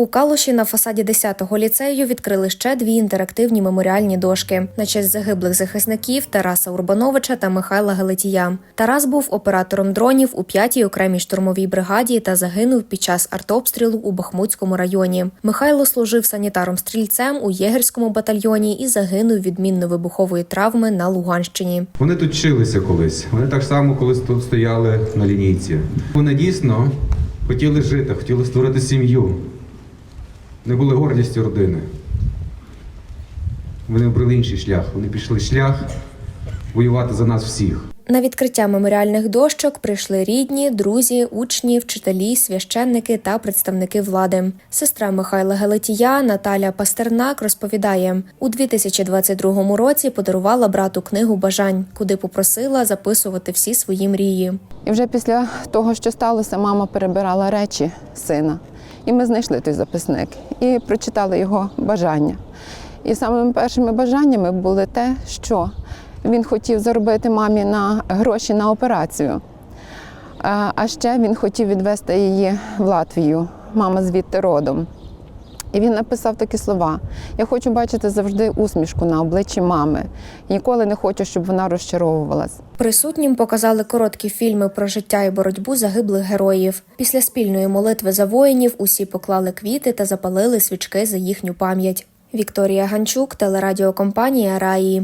У Калуші на фасаді 10-го ліцею відкрили ще дві інтерактивні меморіальні дошки на честь загиблих захисників Тараса Урбановича та Михайла Галетія. Тарас був оператором дронів у 5-й окремій штурмовій бригаді та загинув під час артобстрілу у Бахмутському районі. Михайло служив санітаром-стрільцем у єгерському батальйоні і загинув від мінно-вибухової травми на Луганщині. Вони тут вчилися колись. Вони так само колись тут стояли на лінійці. Вони дійсно хотіли жити, хотіли створити сім'ю. Не були гордістю родини. Вони обрали інший шлях. Вони пішли шлях воювати за нас всіх. На відкриття меморіальних дощок прийшли рідні, друзі, учні, вчителі, священники та представники влади. Сестра Михайла Гелетія Наталя Пастернак розповідає, у 2022 році подарувала брату книгу бажань, куди попросила записувати всі свої мрії. І вже після того, що сталося, мама перебирала речі сина. І ми знайшли той записник і прочитали його бажання. І самими першими бажаннями було те, що він хотів заробити мамі на гроші на операцію. А ще він хотів відвести її в Латвію. Мама звідти родом. І він написав такі слова: Я хочу бачити завжди усмішку на обличчі мами. Ніколи не хочу, щоб вона розчаровувалась. Присутнім показали короткі фільми про життя і боротьбу загиблих героїв. Після спільної молитви за воїнів усі поклали квіти та запалили свічки за їхню пам'ять. Вікторія Ганчук, телерадіокомпанія Раї.